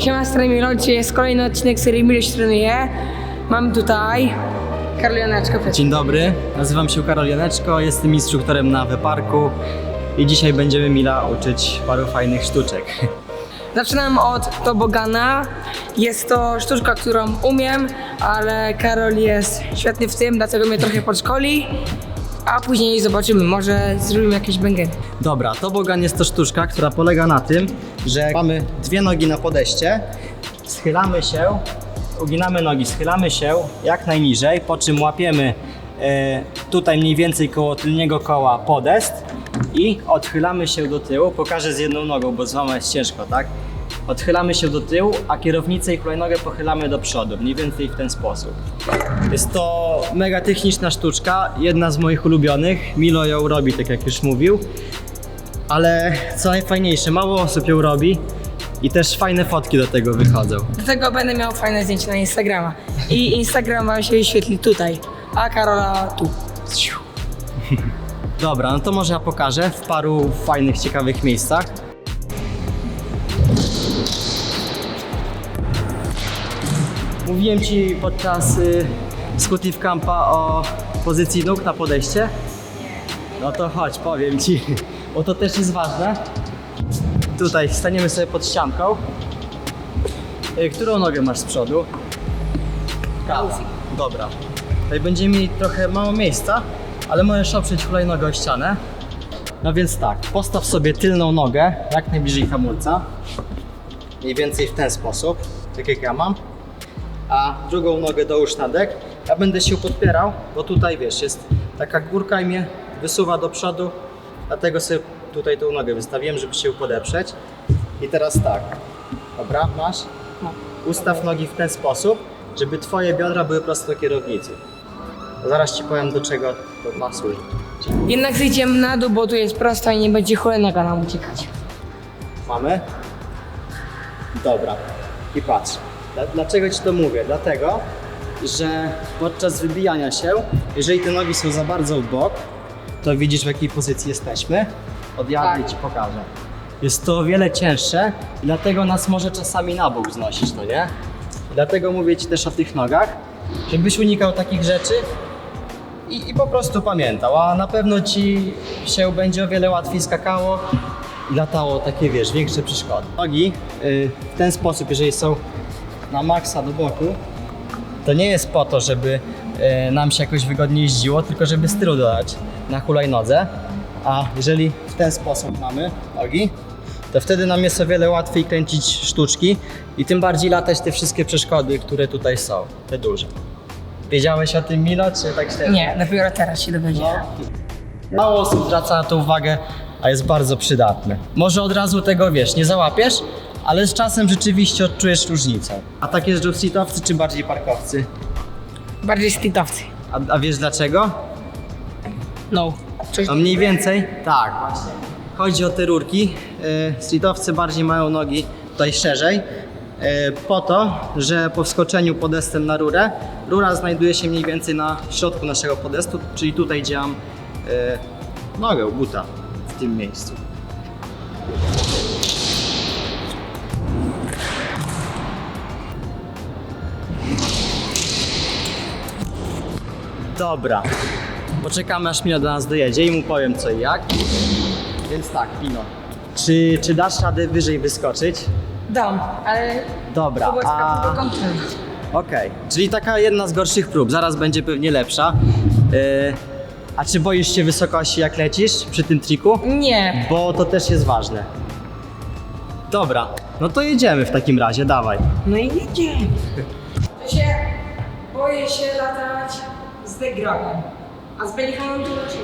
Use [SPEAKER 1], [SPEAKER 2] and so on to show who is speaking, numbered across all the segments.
[SPEAKER 1] Siema, z Milo, dzisiaj jest kolejny odcinek serii się trenuje. Mam tutaj Karolioneczkę.
[SPEAKER 2] Dzień dobry, nazywam się Karol Janeczko, jestem instruktorem na Weparku i dzisiaj będziemy Mila uczyć paru fajnych sztuczek.
[SPEAKER 1] Zaczynam od tobogana. Jest to sztuczka, którą umiem, ale Karol jest świetny w tym, dlatego mnie trochę podszkoli. A później zobaczymy, może zrobimy jakieś bęgeny.
[SPEAKER 2] Dobra, tobogan jest to sztuczka, która polega na tym, że mamy dwie nogi na podejście, schylamy się, uginamy nogi, schylamy się jak najniżej, po czym łapiemy e, tutaj mniej więcej koło tylniego koła podest i odchylamy się do tyłu. Pokażę z jedną nogą, bo z wama jest ciężko, tak? Odchylamy się do tyłu, a kierownicę i hulajnogę pochylamy do przodu, mniej więcej w ten sposób. Jest to mega techniczna sztuczka, jedna z moich ulubionych. Milo ją robi, tak jak już mówił. Ale co najfajniejsze, mało osób ją robi i też fajne fotki do tego wychodzą.
[SPEAKER 1] Do tego będę miał fajne zdjęcie na Instagrama. I Instagram wam się wyświetli tutaj, a Karola tu.
[SPEAKER 2] Dobra, no to może ja pokażę w paru fajnych, ciekawych miejscach. Mówiłem Ci podczas y, Scootive Campa o pozycji nóg na podejście. No to chodź, powiem Ci, bo to też jest ważne. Tutaj staniemy sobie pod ścianką. Y, Którą nogę masz z przodu? Prawa. Dobra. Tutaj będziemy mieli trochę mało miejsca, ale możesz oprzeć hulajnogę o ścianę. No więc tak, postaw sobie tylną nogę jak najbliżej hamulca. Mniej więcej w ten sposób, tak jak ja mam. A drugą nogę dołóż na dek. Ja będę się podpierał, bo tutaj wiesz, jest taka górka i mnie wysuwa do przodu. Dlatego sobie tutaj tą nogę wystawiłem, żeby się podeprzeć. I teraz tak, dobra, masz? Ustaw nogi w ten sposób, żeby twoje biodra były prosto do kierownicy. Zaraz ci powiem do czego to ma służyć.
[SPEAKER 1] Jednak zejdziemy na dół, bo tu jest prosto i nie będzie hulajnoga nam uciekać.
[SPEAKER 2] Mamy? Dobra. I patrz. Dla- Dlaczego ci to mówię? Dlatego, że podczas wybijania się, jeżeli te nogi są za bardzo w bok, to widzisz w jakiej pozycji jesteśmy. Odjadę i ci pokażę. Jest to o wiele cięższe i dlatego nas może czasami na bok znosić, no nie? Dlatego mówię ci też o tych nogach, żebyś unikał takich rzeczy i, i po prostu pamiętał, a na pewno ci się będzie o wiele łatwiej skakało i latało takie, wiesz, większe przeszkody. Nogi y, w ten sposób, jeżeli są na maksa do boku, to nie jest po to, żeby y, nam się jakoś wygodnie jeździło, tylko żeby stylu dodać na hulajnodze. A jeżeli w ten sposób mamy nogi, to wtedy nam jest o wiele łatwiej kręcić sztuczki i tym bardziej latać te wszystkie przeszkody, które tutaj są, te duże. Wiedziałeś o tym Milo, czy tak średnio?
[SPEAKER 1] Nie, dopiero teraz się dowiedziałem.
[SPEAKER 2] No. Mało osób zwraca na to uwagę, a jest bardzo przydatne. Może od razu tego wiesz, nie załapiesz, ale z czasem rzeczywiście odczujesz różnicę. A tak jeżdżą streetowcy czy bardziej parkowcy?
[SPEAKER 1] Bardziej streetowcy.
[SPEAKER 2] A, a wiesz dlaczego?
[SPEAKER 1] No. Coś
[SPEAKER 2] No mniej więcej tak, właśnie. Chodzi o te rurki. E, Streetowcy bardziej mają nogi tutaj szerzej. e, Po to, że po wskoczeniu podestem na rurę, rura znajduje się mniej więcej na środku naszego podestu, czyli tutaj gdzie mam e, nogę, buta w tym miejscu. Dobra. Poczekamy aż Pino do nas dojedzie i mu powiem co i jak. Więc tak, Pino. Czy, czy dasz radę wyżej wyskoczyć?
[SPEAKER 1] dam, ale
[SPEAKER 2] Dobra,
[SPEAKER 1] to
[SPEAKER 2] a...
[SPEAKER 1] kontrola.
[SPEAKER 2] Okej, czyli taka jedna z gorszych prób, zaraz będzie pewnie lepsza. Yy, a czy boisz się wysokości jak lecisz przy tym triku?
[SPEAKER 1] Nie.
[SPEAKER 2] Bo to też jest ważne. Dobra, no to jedziemy w takim razie, dawaj.
[SPEAKER 1] No i jedziemy. To się boję się latać degrałem. A z Belichanem to raczej.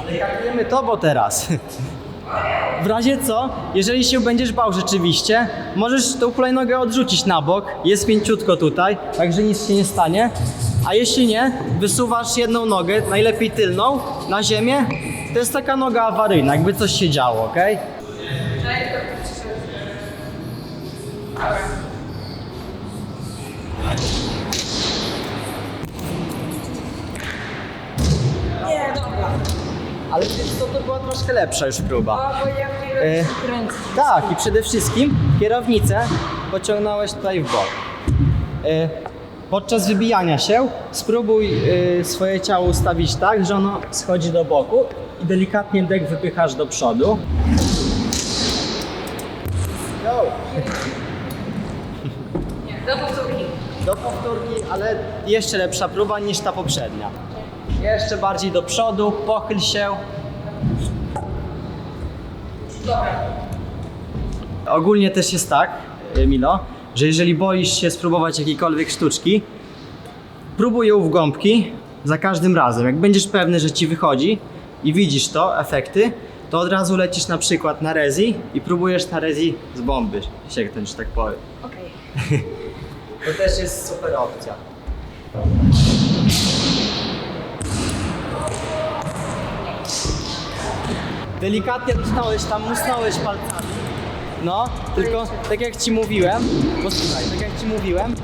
[SPEAKER 2] Ale jakujemy to, bo teraz. W razie co, jeżeli się będziesz bał rzeczywiście, możesz tą hulajnogę odrzucić na bok, jest mięciutko tutaj, także nic się nie stanie. A jeśli nie, wysuwasz jedną nogę, najlepiej tylną, na ziemię. To jest taka noga awaryjna, jakby coś się działo, ok?
[SPEAKER 1] Nie, dobra.
[SPEAKER 2] Ale wiesz co, to była troszkę lepsza już próba.
[SPEAKER 1] Bo ja
[SPEAKER 2] E,
[SPEAKER 1] kręcę.
[SPEAKER 2] Tak, i przede wszystkim kierownicę pociągnąłeś tutaj w bok. Y, Podczas wybijania się spróbuj y, swoje ciało ustawić tak, że ono schodzi do boku i delikatnie dek wypychasz do przodu. Go!
[SPEAKER 1] Do powtórki.
[SPEAKER 2] Do powtórki, ale jeszcze lepsza próba niż ta poprzednia. Jeszcze bardziej do przodu, pochyl się. Ogólnie też jest tak, Milo, że jeżeli boisz się spróbować jakiejkolwiek sztuczki, próbuj ją w gąbki za każdym razem. Jak będziesz pewny, że ci wychodzi i widzisz to, efekty, to od razu lecisz na przykład na rezi i próbujesz na rezi z bomby sięgnąć, że tak powiem.
[SPEAKER 1] Okej.
[SPEAKER 2] To też jest super opcja. Delikatnie dotknąłeś tam, musnąłeś palcami. No, tylko tak jak ci mówiłem, posłuchaj, tak jak ci mówiłem,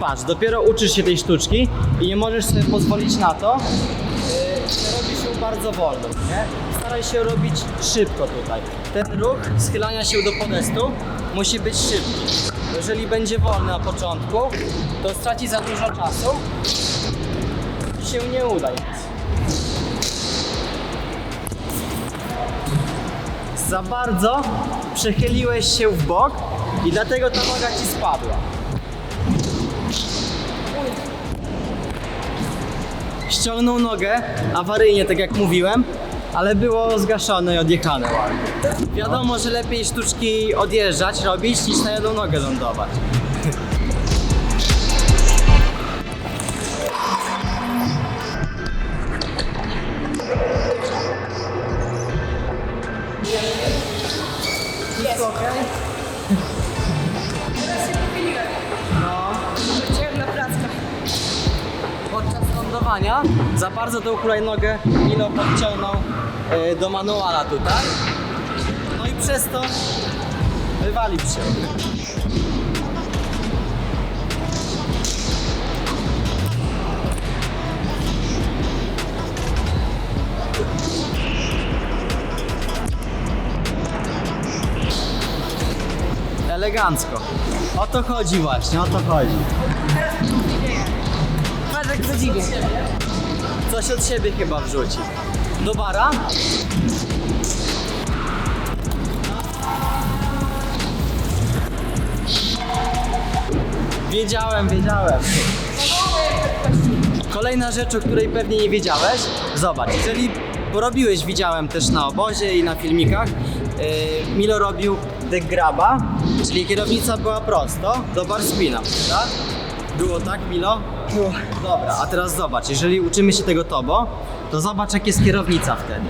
[SPEAKER 2] patrz, dopiero uczysz się tej sztuczki i nie możesz sobie pozwolić na to, yy, że robisz ją bardzo wolno, nie? Staraj się robić szybko tutaj. Ten ruch schylania się do podestu musi być szybki. Jeżeli będzie wolny na początku, to straci za dużo czasu i się nie uda Za bardzo przechyliłeś się w bok i dlatego ta noga ci spadła. Ściągnął nogę, awaryjnie, tak jak mówiłem, ale było zgaszone i odjechane. Wiadomo, że lepiej sztuczki odjeżdżać, robić, niż na jedną nogę lądować. Za bardzo tą hulajnogę Milo podciągnął e, do manuala tutaj. No i przez to wywalił się. Elegancko. O to chodzi właśnie, o to chodzi.
[SPEAKER 1] Patrz jak zadziwie.
[SPEAKER 2] Coś od siebie chyba wrzuci. Do bara? Wiedziałem, wiedziałem. Kolejna rzecz, o której pewnie nie wiedziałeś. Zobacz, jeżeli porobiłeś, widziałem też na obozie i na filmikach, yy, Milo robił deck graba, czyli kierownica była prosto do bar spina? Było tak, Milo?
[SPEAKER 1] Było.
[SPEAKER 2] Dobra, a teraz zobacz, jeżeli uczymy się tego tobo, to zobacz jak jest kierownica wtedy.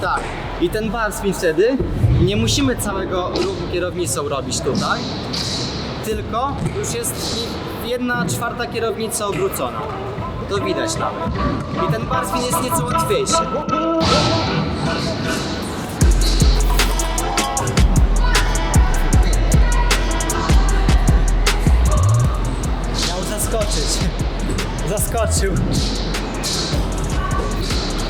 [SPEAKER 2] Tak. I ten bar spin wtedy nie musimy całego ruchu kierownicą robić tutaj, tylko już jest jedna czwarta kierownica obrócona. To widać nawet. I ten bar spin jest nieco łatwiejszy. Zaskoczył.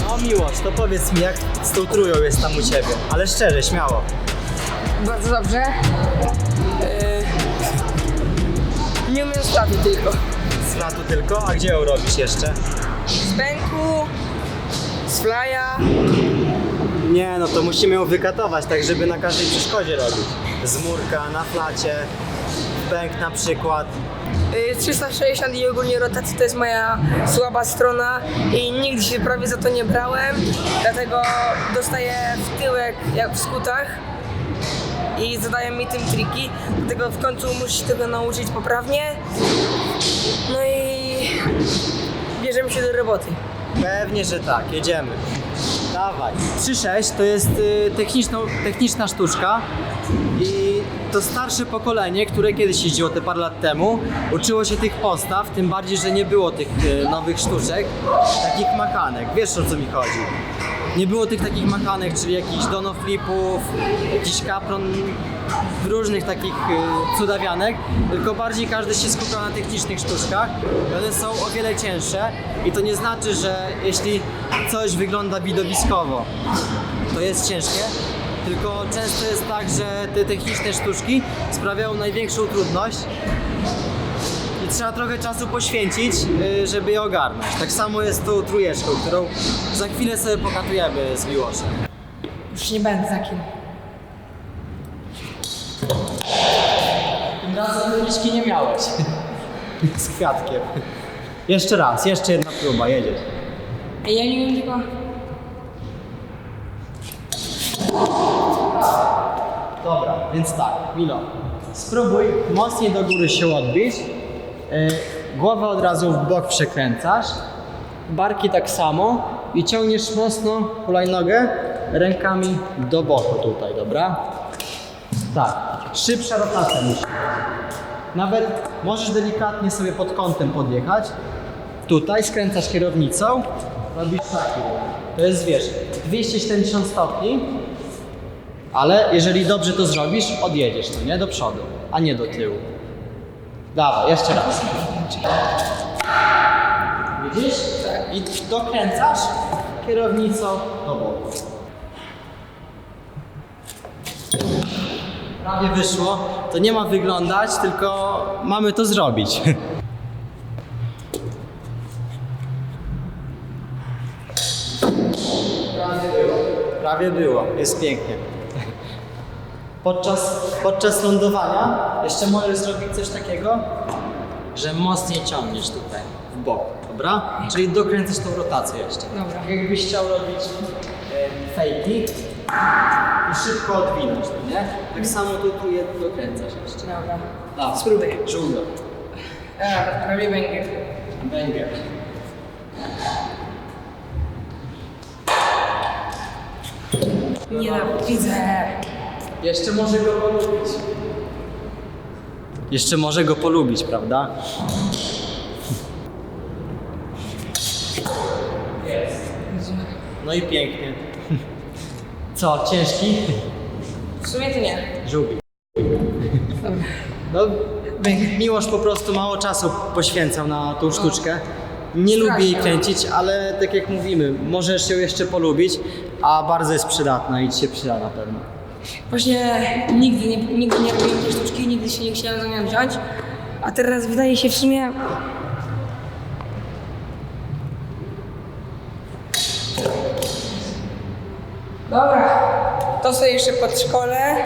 [SPEAKER 2] No miłość, to powiedz mi jak z tą tróją jest tam u ciebie. Ale szczerze, śmiało.
[SPEAKER 1] Bardzo dobrze. Yy... Nie umiem straty tylko.
[SPEAKER 2] Z latu tylko, a gdzie ją robisz jeszcze?
[SPEAKER 1] Z pęku, z flya.
[SPEAKER 2] Nie, no to musimy ją wykatować, tak żeby na każdej przeszkodzie robić. Z murka, na flacie, pęk na przykład.
[SPEAKER 1] Yy, 360 i ogólnie rotacja to jest moja słaba strona i nigdy się prawie za to nie brałem, dlatego dostaję w tyłek jak w skutach i zadają mi tym triki, dlatego w końcu muszę się tego nauczyć poprawnie. No i bierzemy się do roboty.
[SPEAKER 2] Pewnie, że tak, jedziemy. Dawaj. 3.6 to jest y, techniczna sztuczka i to starsze pokolenie, które kiedyś jeździło te parę lat temu, uczyło się tych postaw, tym bardziej, że nie było tych y, nowych sztuczek, takich machanek. Wiesz o co mi chodzi. Nie było tych takich machanek, czyli jakichś donoflipów, jakiś kapron, różnych takich y, cudawianek, tylko bardziej każdy się skupiał na technicznych sztuczkach. One są o wiele cięższe i to nie znaczy, że jeśli coś wygląda widowiskowo, to jest ciężkie, Tylko często jest tak, że te techniczne sztuczki sprawiają największą trudność i trzeba trochę czasu poświęcić, y, żeby je ogarnąć. Tak samo jest tą trójeczką, którą za chwilę sobie pokatujemy z Miłoszem.
[SPEAKER 1] Już nie będę takim.
[SPEAKER 2] Tym razem myliczki nie miałeś. Z kwiatkiem. Jeszcze raz, jeszcze jedna próba, jedziesz.
[SPEAKER 1] Ja nie wiem tylko...
[SPEAKER 2] Dobra, więc tak, Milo, spróbuj mocniej do góry się odbić. Yy, głowę od razu w bok przekręcasz, barki tak samo i ciągniesz mocno hulajnogę rękami do boku tutaj, dobra? Tak, szybsza rotacja musi. Nawet możesz delikatnie sobie pod kątem podjechać. Tutaj skręcasz kierownicą, robisz taki. To jest, wiesz, 270 stopni, ale jeżeli dobrze to zrobisz, odjedziesz, no nie? Do przodu, a nie do tyłu. Dawaj, jeszcze raz. Widzisz? I dokręcasz kierownicą do boku. Prawie wyszło. To nie ma wyglądać, tylko mamy to zrobić. Prawie było. Prawie było. Jest pięknie. Podczas, podczas lądowania jeszcze możesz zrobić coś takiego, że mocniej ciągniesz tutaj, w bok, dobra? Czyli dokręcasz tą rotację jeszcze.
[SPEAKER 1] Dobra.
[SPEAKER 2] Tak Jakbyś chciał robić e, fejki i szybko odwinąć, no nie? Tak samo tu, tu je dokręcasz jeszcze.
[SPEAKER 1] Dobra.
[SPEAKER 2] Dawaj.
[SPEAKER 1] Spróbuj.
[SPEAKER 2] Żółwio.
[SPEAKER 1] A, prawie węgiel.
[SPEAKER 2] Węgiel.
[SPEAKER 1] Nienawidzę.
[SPEAKER 2] Jeszcze może go polubić. Jeszcze może go polubić, prawda? No i pięknie. Co, ciężki?
[SPEAKER 1] W sumie to nie.
[SPEAKER 2] Żółwi.
[SPEAKER 1] Dobra.
[SPEAKER 2] No, Miłosz po prostu mało czasu poświęcał na tą sztuczkę. Nie
[SPEAKER 1] Strasznie.
[SPEAKER 2] lubi jej kręcić, ale tak jak mówimy, możesz ją jeszcze polubić, a bardzo jest przydatna i ci się przyda na pewno.
[SPEAKER 1] Właśnie nigdy nie, nigdy nie robiłem tej sztuczki, nigdy się nie chciałem za nią wziąć. A teraz wydaje się w sumie... Dobra, to sobie jeszcze pod szkole.